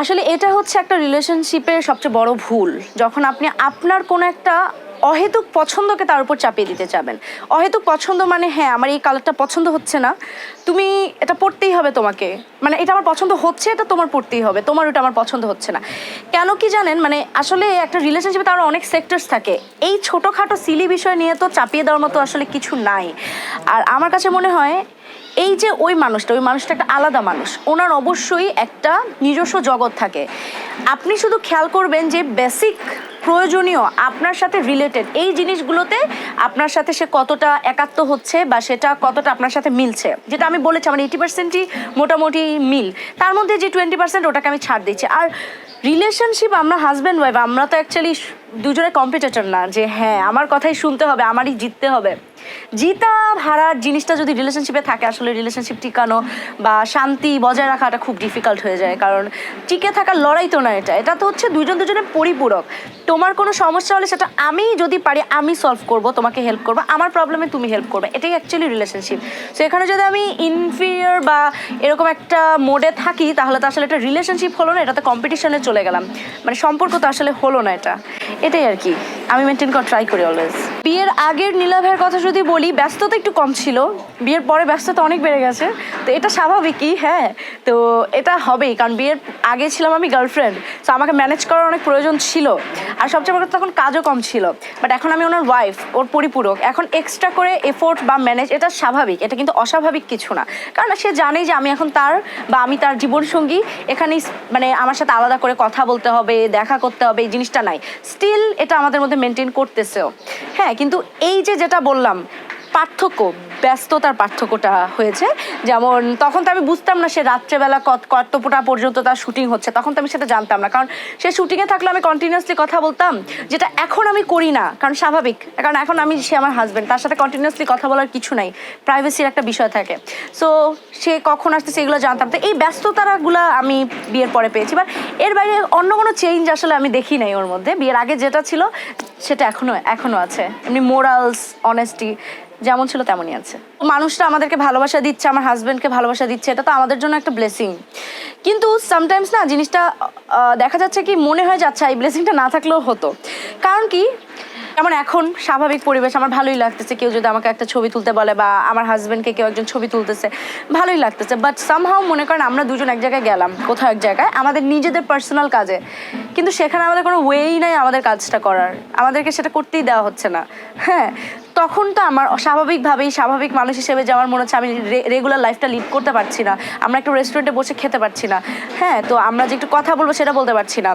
আসলে এটা হচ্ছে একটা রিলেশনশিপের সবচেয়ে বড় ভুল, যখন আপনি আপনার কোনো একটা অহেতুক পছন্দকে তার উপর চাপিয়ে দিতে চাবেন। অহেতুক পছন্দ মানে হ্যাঁ আমার এই কালারটা পছন্দ হচ্ছে না, তুমি এটা পড়তেই হবে তোমাকে। মানে এটা আমার পছন্দ হচ্ছে, এটা তোমার পড়তেই হবে, তোমার ওটা আমার পছন্দ হচ্ছে না। কেন কি জানেন মানে আসলে একটা রিলেশনশিপে তার অনেক সেক্টরস থাকে। এই ছোটোখাটো সিলি বিষয় নিয়ে তো চাপিয়ে দেওয়ার মতো আসলে কিছু নাই। আর আমার কাছে মনে হয় এই যে ওই মানুষটা ওই মানুষটা একটা আলাদা মানুষ। ওনার অবশ্যই একটা নিজস্ব জগৎ থাকে। আপনি শুধু খেয়াল করবেন যে বেসিক প্রয়োজনীয় আপনার সাথে রিলেটেড এই জিনিসগুলোতে আপনার সাথে সে কতটা একাত্ম হচ্ছে বা সেটা কতটা আপনার সাথে মিলছে। যেটা আমি বলেছি, আমার এইটি পার্সেন্টই মোটামুটি মিল। তার মধ্যে যে টোয়েন্টি পার্সেন্ট ওটাকে আমি ছাড় দিচ্ছি। আর রিলেশনশিপ আমরা হাজব্যান্ড ওয়াইফ আমরা তো অ্যাকচুয়ালি দুজনে কম্পিটিটর না যে হ্যাঁ আমার কথাই শুনতে হবে, আমারই জিততে হবে। জিতা হারার জিনিসটা যদি রিলেশনশিপে থাকে, আসলে রিলেশনশিপ টিকানো বা শান্তি বজায় রাখাটা খুব ডিফিকাল্ট হয়ে যায়। কারণ টিকে থাকার লড়াই তো না এটা। এটা তো হচ্ছে দুজন দুজনের পরিপূরক। তোমার কোনো সমস্যা হলে সেটা আমি যদি পারি, আমি সলভ করব, তোমাকে হেল্প করব। আমার প্রবলেমে তুমি হেল্প করবে। এটাই অ্যাকচুয়ালি রিলেশনশিপ সো এখানে যদি আমি ইনফিরিয়ার বা এরকম একটা মোডে থাকি, তাহলে তো আসলে এটা রিলেশনশিপ হলো না, এটাতে কম্পিটিশনে চলে গেলাম। মানে সম্পর্ক তো আসলে হলো না এটা। এটাই আর কি। আমি মেনটেন করা ট্রাই করি অলওয়েজ বিয়ের আগের নীলাভের কথা যদি বলি, ব্যস্ততা একটু কম ছিল। বিয়ের পরে ব্যস্ততা অনেক বেড়ে গেছে। তো এটা স্বাভাবিকই হ্যাঁ। তো এটা হবেই, কারণ বিয়ের আগে ছিলাম আমি গার্লফ্রেন্ড তো আমাকে ম্যানেজ করার অনেক প্রয়োজন ছিল। আর সবচেয়ে বড় তখন কাজও কম ছিল। বাট এখন আমি ওনার ওয়াইফ ওর পরিপূরক। এখন এক্সট্রা করে এফোর্ট বা ম্যানেজ এটা স্বাভাবিক, এটা কিন্তু অস্বাভাবিক কিছু না। কারণ সে জানে যে আমি এখন তার বা আমি তার জীবনসঙ্গী, এখানেই মানে আমার সাথে আলাদা করে কথা বলতে হবে, দেখা করতে হবে, এই জিনিসটা নাই। স্টিল এটা আমাদের মধ্যে মেনটেন করতেছেও। হ্যাঁ কিন্তু এই যে যেটা বললাম, পার্থক্য, ব্যস্ততার পার্থক্যটা হয়েছে। যেমন, তখন তো আমি বুঝতাম না সে রাত্রেবেলা কত, কতটা পর্যন্ত তার শুটিং হচ্ছে, তখন তো আমি সেটা জানতাম না। কারণ সে শুটিংয়ে থাকলে আমি কন্টিনিউয়াসলি কথা বলতাম, যেটা এখন আমি করি না, কারণ স্বাভাবিক। কারণ এখন আমি, সে আমার হাজব্যান্ড তার সাথে কন্টিনিউসলি কথা বলার কিছু নাই প্রাইভেসির একটা বিষয় থাকে। সো সে কখন আসতেছে সেগুলো জানতাম। তো এই ব্যস্ততাগুলো আমি বিয়ের পরে পেয়েছি। বাট এর বাইরে অন্য কোনো চেঞ্জ আসলে আমি দেখি নাই ওর মধ্যে। বিয়ের আগে যেটা ছিল সেটা এখনও এখনও আছে। এমনি মোরালস অনেস্টি যেমন ছিল তেমনই আছে। মানুষটা আমাদেরকে ভালোবাসা দিচ্ছে, আমার হাজব্যান্ডকে ভালোবাসা দিচ্ছে, এটা তো আমাদের জন্য একটা ব্লেসিং কিন্তু সামটাইমস না, জিনিসটা দেখা যাচ্ছে কি, মনে হয়ে যাচ্ছে, এই ব্লেসিংটা না থাকলেও হতো। কারণ কি যেমন এখন স্বাভাবিক পরিবেশ, আমার ভালোই লাগতেছে কেউ যদি আমাকে একটা ছবি তুলতে বলে বা আমার হাজব্যান্ডকে কেউ একজন ছবি তুলতেছে, ভালোই লাগতেছে। বাট সামহাও মনে করেন আমরা দুজন এক জায়গায় গেলাম, কোথাও এক জায়গায়, আমাদের নিজেদের পার্সোনাল কাজে। কিন্তু সেখানে আমাদের কোনো ওয়েই নাই আমাদের কাজটা করার। আমাদেরকে সেটা করতেই দেওয়া হচ্ছে না। হ্যাঁ তখন তো আমার স্বাভাবিকভাবেই স্বাভাবিক মানুষ হিসেবে যে আমার মনে হচ্ছে আমি রেগুলার লাইফটা লিড করতে পারছি না। আমরা একটু রেস্টুরেন্টে বসে খেতে পারছি না। হ্যাঁ তো আমরা যে একটু কথা বলব সেটা বলতে পারছি না।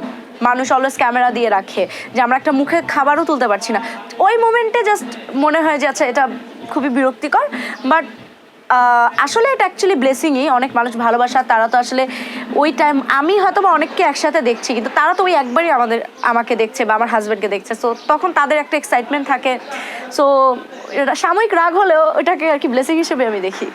মানুষ অলওয়েজ ক্যামেরা দিয়ে রাখে যে আমরা একটা মুখে খাবারও তুলতে পারছি না। ওই মোমেন্টে জাস্ট মনে হয় যে আচ্ছা এটা খুবই বিরক্তিকর। বাট আসলে এটা অ্যাকচুয়ালি ব্লেসিংই অনেক মানুষ ভালোবাসা, তারা তো আসলে ওই টাইম আমি হয়তো বা অনেককে একসাথে দেখছি, কিন্তু তারা তো ওই একবারই আমাদের, আমাকে দেখছে বা আমার হাজব্যান্ডকে দেখছে। সো তখন তাদের একটা এক্সাইটমেন্ট থাকে। সো সাময়িক রাগ হলেও ওটাকে আর কি ব্লেসিং হিসেবে আমি দেখি।